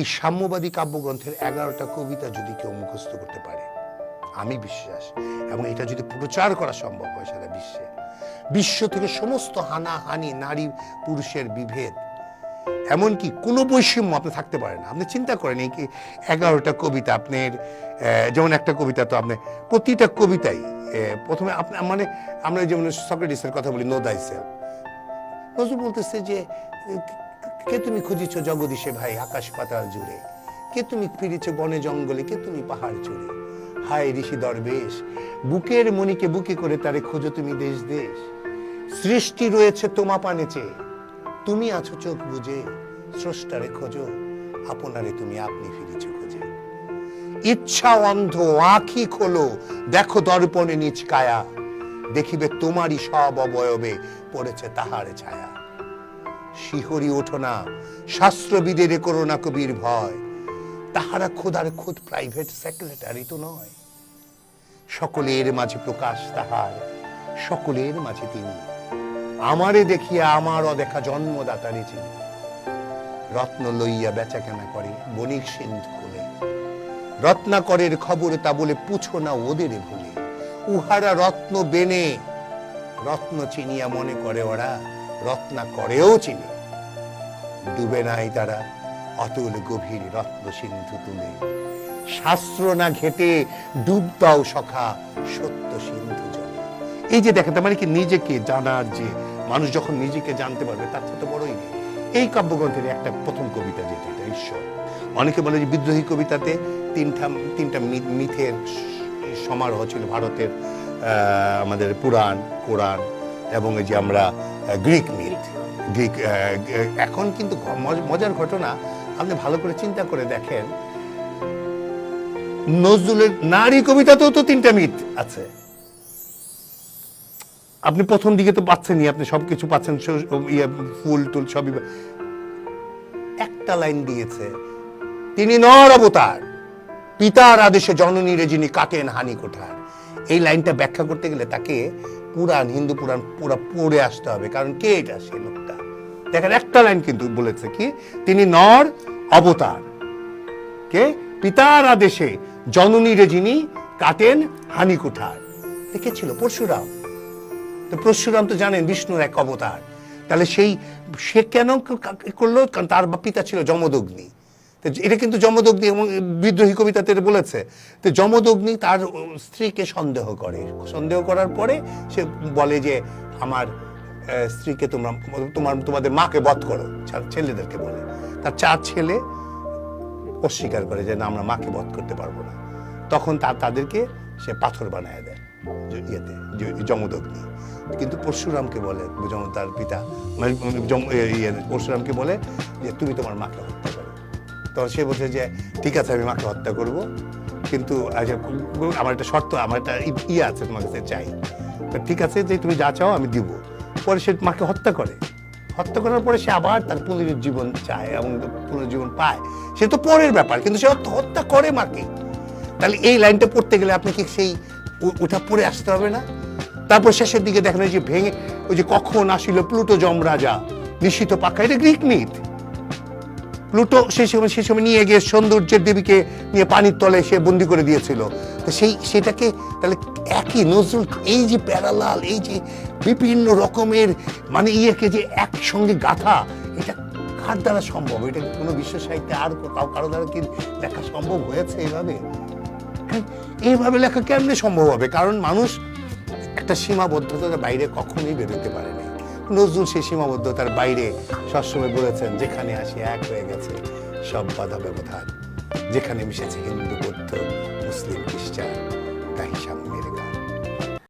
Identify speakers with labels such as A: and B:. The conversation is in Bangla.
A: এই সাম্যবাদী কাব্যগ্রন্থের এগারোটা কবিতা যদি কেউ মুখস্থ করতে পারে, আমি বিশ্বাস, এবং এটা যদি প্রচার করা সম্ভব হয় সারা বিশ্বে, বিশ্ব থেকে সমস্ত হানাহানি, নারী পুরুষের বিভেদ, এমনকি কোনো বৈষম্য আপনি থাকতে পারে না। আপনি চিন্তা করেন এই কি এগারোটা কবিতা আপনার যেমন একটা কবিতা তো আপনি প্রতিটা কবিতাই প্রথমে আপনি মানে আমরা যেমন সক্রেটিসের কথা বলি নো দাই বলতেছে যে কে তুমি খুঁজিছ জগদীশে ভাই আকাশ পাতাল জুড়ে? কে তুমি ফিরেছ বনে জঙ্গলে? কে তুমি পাহাড় চড়ে? হায় ঋষি দরবেশ, বুকের মণিকে বুকে করে তারে খোঁজো তুমি দেশ দেশ। সৃষ্টি রয়েছে তোমা পানে তুমি আছো চোখ বুঝে স্রষ্টারে খোঁজো, আপনারে তুমি আপনি ফিরেছ খোঁজে। ইচ্ছা অন্ধ, আঁখি খোলো, দেখো দর্পণে নিচ কায়া, দেখিবে তোমারই সব অবয়বে পড়েছে তাহার ছায়া। শিহরি ওঠো না। শাস্ত্রবিদের করো না কবির ভয়। তাহারা খোদার খোদ প্রাইভেট সেক্রেটারি তো নয়। সকলের মাঝে প্রকাশ তাহার, সকলের মাঝে তিনি। আমারে দেখিয়া আমার অদেখা জন্মদাতারে চিনি রত্ন লইয়া বেচা কেনা করে বণিক সিন্ধু কোলে। রত্নাকরের খবর তা বলে পুছো না ওদের ভুলে। উহারা রত্ন বেনে। রত্ন চিনিয়া মনে করে ওরা, রত্না করেও চিনে। ডুবে নাই তারা। অতুল গভীর রত্ন সিন্ধু তুলে। শাস্ত্র না ঘেটে ডুব দাও সখা সত্য সিন্ধু জলে। এই যে দেখেন মানে কি নিজেকে জানার যে মানুষ যখন নিজেকে জানতে পারবে, তার সাথে বড়ই। নেই এই কাব্যগ্রন্থের একটা প্রথম কবিতা যেটা, এটা ঈশ্বর। অনেকে বলে যে বিদ্রোহী কবিতাতে তিনটা তিনটা মিথের সমারোহ ছিল ভারতের আমাদের পুরাণ, কোরআন। এবং এই যে আমরা গ্রিক মিথ গ্রিক এখন কিন্তু মজার ঘটনা আপনি ভালো করে চিন্তা করে দেখেন নজরুলের নারী কবিতাতেও তো তিনটা মিথ আছে। আপনি প্রথম দিকে তো পাচ্ছেনই আপনি সবকিছু পাচ্ছেন ইয়ে, ফুল টুল সবই একটা লাইন দিয়েছে তিনি নর অবতার পিতার আদেশে জননীরে যিনি কাটেন হানি কোঠার। এই লাইনটা ব্যাখ্যা করতে গেলে তাকে পুরাণ হিন্দু পুরাণ পুরা পড়ে আসতে হবে। কারণ কে এটা? সে লোকটা। দেখেন একটা লাইন কিন্তু বলেছে কি? তিনি নর অবতার। কে? পিতার আদেশে জননীরে যিনি কাটেন হানি কোঠার। কে ছিল? পরশুরাম। তো পরশুরাম তো জানেন বিষ্ণুর এক অবতার। তাহলে সেই, সে কেন করল? কারণ তার পিতা ছিল যমদগ্নি। তো এটা কিন্তু যমদগ্নি এবং বিদ্রোহী কবিতাতে বলেছে। তো যমদগ্নি তার স্ত্রীকে সন্দেহ করে। সন্দেহ করার পরে সে বলে যে আমার স্ত্রীকে তোমরা তোমার তোমাদের মাকে বধ করো। ছেলেদেরকে বলে। তার চার ছেলে অস্বীকার করে যে না আমরা মাকে বধ করতে পারব না। তখন তার তাদেরকে সে পাথর বানায় দেয় ইয়েতে যমদগ্নি। কিন্তু পরশুরামকে বলে তার পিতা মানে ইয়ে, পরশুরামকে বলে যে তুমি তোমার মাকে হত্যা তখন সে বলছে যে, ঠিক আছে, আমি মাকে হত্যা করব। কিন্তু আমার একটা শর্ত, আমার একটা ইয়ে আছে তোমার কাছে চাই। ঠিক আছে যে, তুমি যা চাও আমি দিব। পরে সে মাকে হত্যা করে। হত্যা করার পরে সে আবার তার পুনরুজ্জীবন চায় এবং পুনর্জীবন পায়। সে তো পরের ব্যাপার, কিন্তু সে হত্যা- করে মাকে। তাহলে এই লাইনটা পড়তে গেলে আপনি কি সেই ওটা পড়ে আসতে হবে না? তারপর শেষের দিকে দেখেন ওই যে ভেঙে, ওই যে কখন আসিল প্লুটো যম রাজা নিশ্চিত পাক্কা এটা গ্রিক মিথ। প্লুটো সেই সময় সেই সময় নিয়ে গিয়ে সৌন্দর্যের দেবীকে নিয়ে পানির তলে সে বন্দি করে দিয়েছিল। তো সেই সেটাকে তাহলে একই নজরুল এই যে প্যারালাল এই যে বিভিন্ন রকমের মানে ইয়েকে যে একসঙ্গে গাথা এটা কার দ্বারা সম্ভব? এটা কোনো বিশ্ব সাহিত্যে আর কাউ কারও দ্বারা কি লেখা সম্ভব হয়েছে এইভাবে হ্যাঁ, এইভাবে লেখা কেমনে সম্ভব হবে? কারণ মানুষ একটা সীমাবদ্ধতার বাইরে কখনোই বেরোতে পারেনি নজরুল সেই সীমাবদ্ধতার বাইরে সবসময় বলেছেন, যেখানে আসি এক হয়ে গেছে, সব বাধা ব্যবধান। যেখানে মিশেছে হিন্দু, বৌদ্ধ, মুসলিম, খ্রিস্টান, তাই সামনে গান